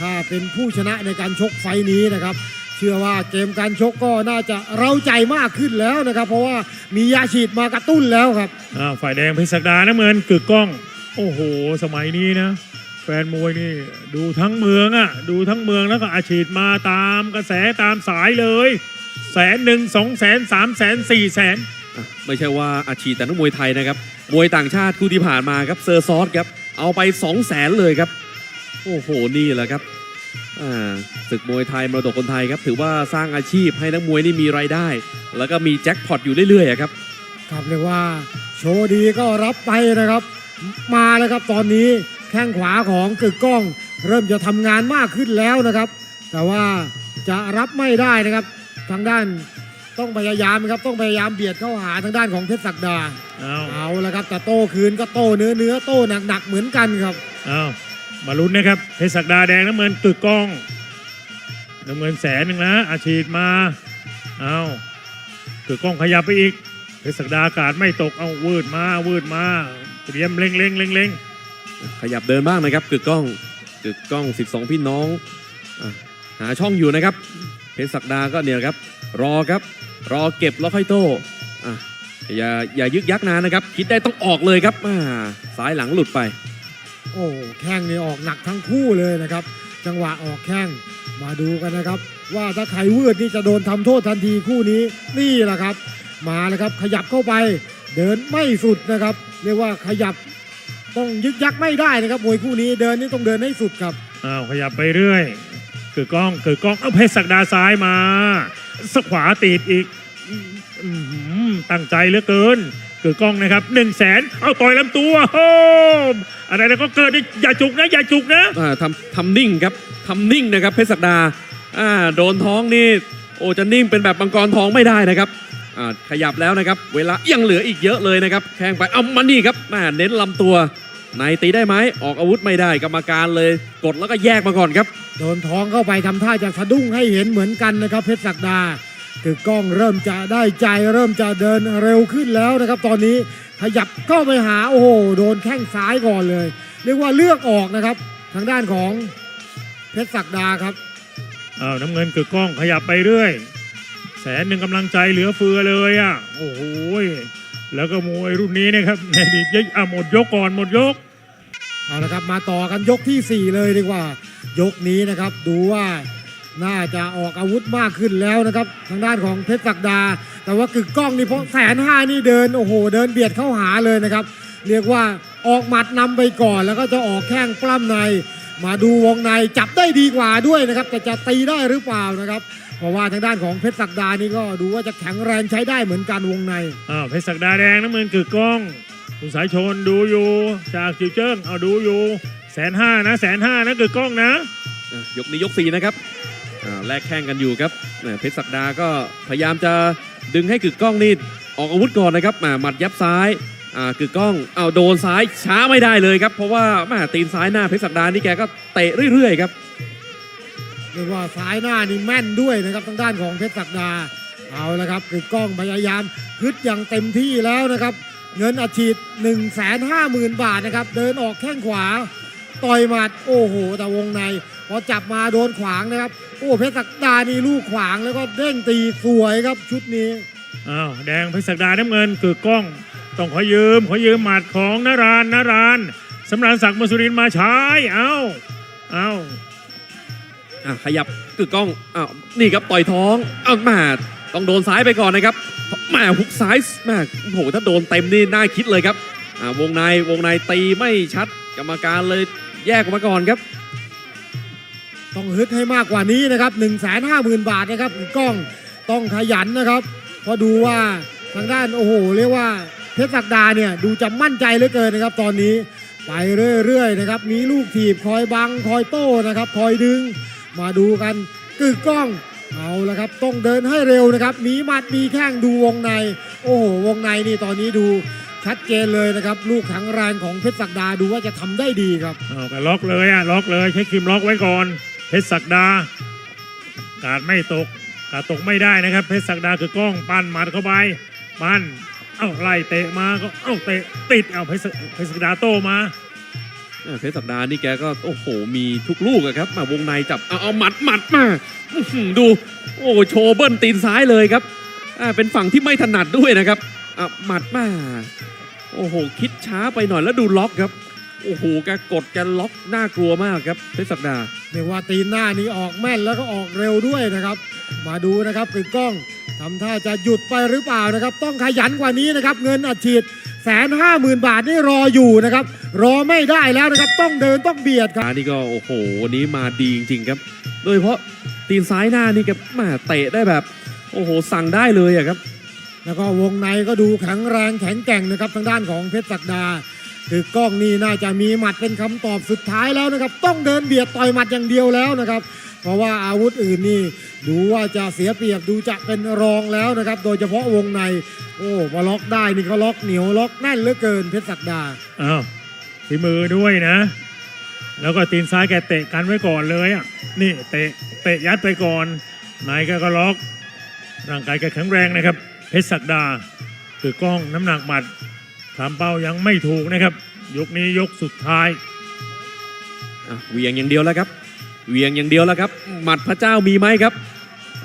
ถ้าเป็นผู้ชนะในการชกไฟต์นี้นะครับ เชื่อว่าเกมการชกก็น่าจะเร้าใจมากขึ้นแล้วนะครับ เพราะว่ามียาฉีดมากระตุ้นแล้วครับอ้าวฝ่ายแดงเพชรศักดาน้ำเงินกึกก้อง โอ้โห สมัยนี้นะ แฟนมวยนี่ดูทั้งเมืองอะ่ะ ดูทั้งเมืองแล้วก็อาชีพมาตามกระแสตามสายเลยแสนหนึ่งสองแสนสามแสนสี่แสนอะไม่ใช่ว่าอาชีพแต่นักมวยไทยนะครับ มวยต่างชาติคู่ที่ผ่านมาครับเซอร์ซอสครับ เอาไป2 0 0แสนเลยครับ โอ้โห นี่แหละครับอ่าศึกมวยไทยมรดกคนไทยครับ ถือว่าสร้างอาชีพให้นักมวยนี่มีรายได้ แล้วก็มีแจ็คพอตอยู่เรื่อยๆอะครับ ครับเรียกว่าโชว์ดีก็รับไปนะครับ มาแล้วครับตอนนี้แข้งขวาของกึกก้อง เริ่มจะทำงานมากขึ้นแล้วนะครับ แต่ว่าจะรับไม่ได้นะครับ ทางด้านต้องพยายามนะครับต้องพยายามเบียดเข้าหาทางด้านของเพชรศักดาเอาเอาละครับแต่โต้คืนก็โต้เนื้อเนื้อโต้หนักๆเหมือนกันครับเอา มาลุ้นนะครับเพชรศักดาแดงน้ำเงินกึกก้องน้ำเงินแสนหนึ่งนะอาชีพมาเอากึกก้องขยับไปอีกเพชรศักดาอากาศไม่ตกเอาวืดมาวืดมาเตรียมเล็งเล็งเล็งเล็งขยับเดินบ้างนะครับกึกก้องกึกก้อง 12 พี่น้องอะหาช่องอยู่นะครับ เพชรศักดาก็เนี่ยครับ รอครับ รอเก็บแล้วค่อยโต้อะอย่าอย่ายึกยักนานนะครับ คิดได้ต้องออกเลยครับอ่าซ้ายหลังหลุดไป โอ้แข้งนี่ออกหนักทั้งคู่เลยนะครับ จังหวะออกแข้งมาดูกันนะครับ ว่าถ้าใครวืดนี่จะโดนทำโทษทันทีคู่นี้นี่แหละครับ มาแล้วครับขยับเข้าไป เดินไม่สุดนะครับ เรียกว่าขยับต้องยึกยักไม่ได้นะครับมวยคู่นี้เดินนี่ต้องเดินให้สุดครับอ้าวขยับไปเรื่อยเกึกก้องเกึกก้องเอาเพชรศักดาซ้ายมาสขวาติดอีกอตั้งใจเหลือเกิน กึกก้องนะครับหนึ่งแสนเอาต่อยลำตัวโฮมอะไรนะก็เกิดอย่าจุกนะอย่าจุกนะอ่าทำทำนิ่งครับทำนิ่งนะครับเพชรศักดาอ่าโดนท้องนี่โอ้จะนิ่งเป็นแบบมังกรท้องไม่ได้นะครับอ่าขยับแล้วนะครับ เวลายังเหลืออีกเยอะเลยนะครับแข้งไปเอามานี่ครับแม่เน้นลำตัวในตีได้ไหมออกอาวุธไม่ได้กรรมการเลย กดแล้วก็แยกมาก่อนครับ โดนท้องเข้าไปทำท่าจะสะดุ้งให้เห็นเหมือนกันนะครับเพชรศักดา คือกล้องเริ่มจะได้ใจเริ่มจะเดินเร็วขึ้นแล้วนะครับ ตอนนี้ขยับเข้าไปหาโอ้โหโดนแข้งซ้ายก่อนเลย เรียกว่าเลือกออกนะครับ ทางด้านของเพชรศักดาครับอ้าวน้ำเงินกึกก้องขยับไปเรื่อย แสนหนึ่งกำลังใจเหลือเฟือเลยอะโอ้โหยแล้วก็มวยรุ่นนี้นะครับในดีกอะหมดยกก่อนหมดยกเอาละครับมาต่อกันยกทีสี่4 เลยดีกว่า ยกนี้นะครับดูว่า น่าจะออกอาวุธมากขึ้นแล้วนะครับ ทางด้านของเพชรศักดา แต่ว่ากึกกล้องนี่เพราะแสนห้านี่เดินโอ้โห เดินเบียดเข้าหาเลยนะครับ เรียกว่าออกหมัดนำไปก่อน แล้วก็จะออกแข้งปล้ำใน มาดูวงในจับได้ดีกว่าด้วยนะครับ แต่จะตีได้หรือเปล่านะครับเพราะว่าทางด้านของเพชรศักดานี่ก็ดูว่าจะแข็งแรงใช้ได้เหมือนกันวงในอ้าวเพชรศักดาแดงน้ำเงินกึกก้องคุณสายชนดูอยู่ จากจิวเจิ้งเอาดูอยู่แสนห้านะแสนห้านะกึกก้องนะอะยกนี้ยกสี่นะครับอ่า แลกแข้งกันอยู่ครับเพชรศักดาก็พยายามจะดึงให้กึกก้องนี่ออกอาวุธก่อนนะครับหม่หมัดยับซ้ายกึกก้องเอาโดนซ้ายช้าไม่ได้เลยครับ เพราะว่าแม่ตีนซ้ายหน้าเพชรศักดานี่แกก็เตะเรื่อยๆครับเรียกว่าซ้ายหน้านี่แม่นด้วยนะครับทางด้านของเพชรศักดาเอาละครับคือกล้องพยายามฮึดอย่างเต็มที่แล้วนะครับ เงินอัดฉีด1 5 0 0 0 0 บาทนะครับเดินออกแข้งขวาต่อยหมัดโอ้โหแต่วงในพอจับมาโดนขวางนะครับ โอ้เพชรศักดานี่ลูกขวางแล้วก็เด้งตีสวยครับชุดนี้อ้าวแดงเพชรศักดาน้ำเงินกึกก้อง ต้องขอยืมขอยืมหมัดของนารานนารานสำราญศักดิ์มสุรินทร์มาใช้เอาเอาอะขยับกึกก้องอ้าวนี่ครับต่อยท้องอ้าวแหมาต้องโดนซ้ายไปก่อนนะครับแหมาหุกซ้ายแหมาโอ้โหถ้าโดนเต็มนี่น่าคิดเลยครับอ่าวงในวงในตีไม่ชัดกรรมการเลยแยกออกมาก่อนครับ ต้องฮึดให้มากกว่านี้นะครับ1 5 0 0 0 0บาทนะครับคือกล้องต้องขยันนะครับเพราะดูว่าทางด้านโอ้โหเรียกว่าเพชรศักดาเนี่ยดูจะมั่นใจเหลือเกินนะครับ ตอนนี้ไปเรื่อยๆนะครับมีลูกถีบคอยบังคอยโต้นะครับคอยดึง มาดูกันกึกกล้องเอาละครับต้องเดินให้เร็วนะครับมีมัดมีแข้งดูวงใน โอ้โหวงในนี่ตอนนี้ดูชัดเจนเลยนะครับ ลูกแข็งแรงของเพชรศักดาดูว่าจะทำได้ดีครับเอาก็ล็อกเลยอะล็อกเลยใช้ครีมล็อกไว้ก่อน เพชรศักดา การไม่ตก การตกไม่ได้นะครับ เพชรศักดาคือกล้องปั้นหมัดเข้าไปปั้นเอ้าไล่เตะมาก็เอ้าเตะติดเอาเพชรเพชรศักดาโตมาเพชรศักดานี่แกก็โอ้โหมีทุกลูกอะครับ มาวงในจับเอาเอาหมัดหมัดมาดูโอ้โชว์เบิ้ลตีนซ้ายเลยครับเป็นฝั่งที่ไม่ถนัดด้วยนะครับอะหมัดมาโอ้โหคิดช้าไปหน่อยแล้วดูล็อกครับ โอ้โหแกกดแกล็อกน่ากลัวมากครับเพชรศักดาเรียกว่าตีนหน้านี้ออกแม่นแล้วก็ออกเร็วด้วยนะครับ มาดูนะครับกึกก้องทำท่าจะหยุดไปหรือเปล่านะครับ ต้องขยันกว่านี้นะครับ เงินอัดฉีดแสนห้าหมื่นบาทนี่รออยู่นะครับ รอไม่ได้แล้วนะครับ ต้องเดินต้องเบียดครับขานี่ก็โอ้โหวันนี้มาดีจริงๆครับ โดยเฉพาะตีนซ้ายหน้านี่แกแมาเตะได้แบบ โอ้โหสั่งได้เลยอะครับ แล้วก็วงในก็ดูแข็งแรงแข็งแกร่งนะครับทางด้านของเพชรศักดา คือกล้องนี่น่าจะมีหมัดเป็นคำตอบสุดท้ายแล้วนะครับ ต้องเดินเบียดต่อยหมัดอย่างเดียวแล้วนะครับ เพราะว่าอาวุธอื่นนี่ดูว่าจะเสียเปรียบดูจะเป็นรองแล้วนะครับ โดยเฉพาะวงใน โอ้มาล็อกได้นี่เขาล็อกเหนียวล็อกแน่นเหลือเกินเพชรศักดาอ้าวฝีมือด้วยนะ แล้วก็ตีนซ้ายแกเตะกันไว้ก่อนเลยอะนี่เตะเตะยัดไปก่อนนายแกก็ล็อกร่างกายแกแข็งแรงนะครับ เพชรศักดาคือกล้องน้ำหนักหมัด ทำเป้ายังไม่ถูกนะครับ ยกนี้ยกสุดท้ายอะเหวียงอย่างเดียวแล้วครับเหวียงอย่างเดียวแล้วครับ หมัดพระเจ้ามีไหมครับ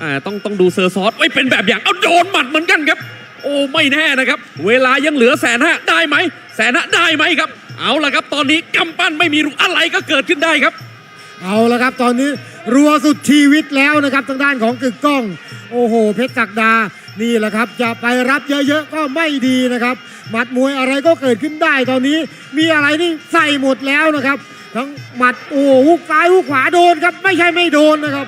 อ่าต้องต้องดูเซอร์ซอสไว้เป็นแบบอย่างเอาโดนหมัดเหมือนกันครับ โอ้ไม่แน่นะครับ เวลายังเหลือแสนห้าได้ไหมแสนห้าได้ไหมครับ เอาละครับ ตอนนี้กำปั้นไม่มีรูอะไรก็เกิดขึ้นได้ครับ เอาละครับตอนนี้รัวสุดชีวิตแล้วนะครับทางด้านของกึกก้อง โอ้โห เพชรศักดานี่แหละครับ จะไปรับเยอะๆก็ไม่ดีนะครับ หมัดมวยอะไรก็เกิดขึ้นได้ตอนนี้ มีอะไรนี่ใส่หมดแล้วนะครับ ทั้งหมัดโอ้โหฮุกซ้ายฮุกขวาโดนครับ ไม่ใช่ไม่โดนนะครับ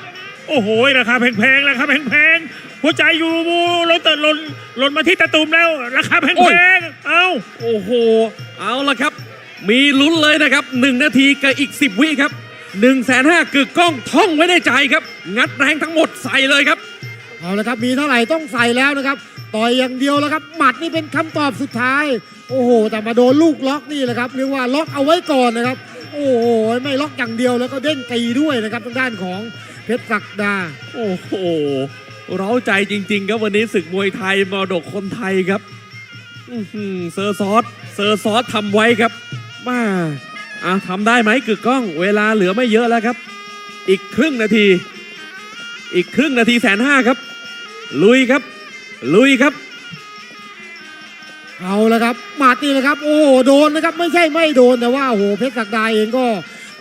โอ้โหราคาแพงๆราคาแพงๆหัวใจอยู่หล่นเตหล่นหล่นมาที่ตะตุ่มแล้วราคาแพโอ้ย งๆเอ้า โอ้โห เอาละครับ มีลุ้นเลยนะครับ 1 นาทีกับอีก 10 วิครับ1นึ่งแสนห้ากึกกล้องท่องไว้ในใจครับ งัดแรงทั้งหมดใส่เลยครับ เอาละครับมีเท่าไหร่ต้องใส่แล้วนะครับ ต่อยอย่างเดียวแล้วครับ หมัดนี่เป็นคำตอบสุดท้าย โอ้โห แต่มาโดนลูกล็อกนี่แหละครับเรียกว่าล็อกเอาไว้ก่อนนะครับ โอ้โห ไม่ล็อกอย่างเดียวแล้วก็เด้งตีด้วยนะครับทางด้านของเพชรศักดา โอ้โห เร้าใจจริง ๆ ครับวันนี้ศึกมวยไทยมรดกคนไทยครับเซอร์ซอสเซอร์ซอสทำไว้ครับมาอะทำได้ไหมกึกกล้อง เวลาเหลือไม่เยอะแล้วครับ อีกครึ่งนาที อีกครึ่งนาทีแสนห้าครับ ลุยครับ ลุยครับ เอาละครับหมัดนี่แหละครับ โอ้โหโดนนะครับ ไม่ใช่ไม่โดนแต่ว่าโอ้โหเพชรศักดาเองก็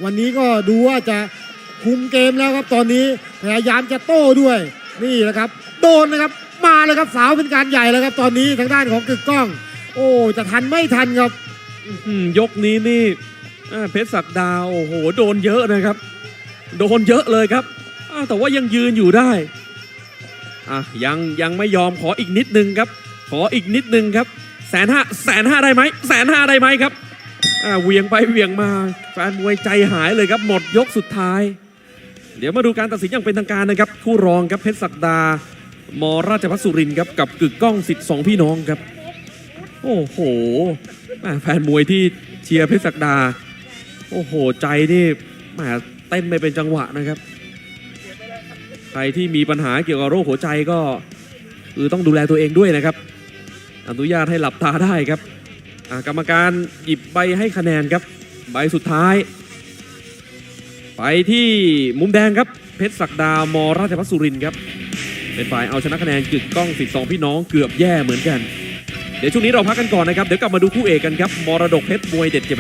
วันนี้ก็ดูว่าจะคุมเกมแล้วครับ ตอนนี้พยายามจะโต้ด้วยนี่แหละครับ โดนนะครับ มาเลยครับสาวเป็นการใหญ่แล้วครับ ตอนนี้ทางด้านของกึกก้อง โอ้จะทันไม่ทันครับยกนี้นี่เพชรศักดาโอ้โห โดนเยอะนะครับ โดนเยอะเลยครับแต่ว่ายังยืนอยู่ได้ อะยังยังไม่ยอมขออีกนิดนึงครับ ขออีกนิดนึงครับแสนห้าแสนห้าได้ไหมแสนห้าได้ไหมครับอ่าเหวียงไปเหวียงมาแฟนมวยใจหายเลยครับหมดยกสุดท้าย เดี๋ยวมาดูการตัดสินอย่างเป็นทางการนะครับ คู่รองครับเพชรศักดามราชพัฒสุรินครับกับกึกก้องสิทธิ์สองพี่น้องครับ โอ้โหแม่แฟนมวยที่เชียร์เพชรศักดา โอ้โหใจนี่แหมเต้นไม่เป็นจังหวะนะครับ ใครที่มีปัญหาเกี่ยวกับโรคหัวใจก็คือต้องดูแลตัวเองด้วยนะครับ อนุญาตให้หลับตาได้ครับกรรมการหยิบใบให้คะแนนครับ ใบสุดท้าย ไปที่มุมแดงครับ เพชรศักดามราชพัฒสุรินทร์ครับ เป็นฝ่ายเอาชนะคะแนนกึกก้องสิสองพี่น้องเกือบแย่เหมือนกัน เดี๋ยวช่วงนี้เราพักกันก่อนนะครับ เดี๋ยวกลับมาดูคู่เอกกันครับ มรดกเพชรมวยเด็ดเจ็บ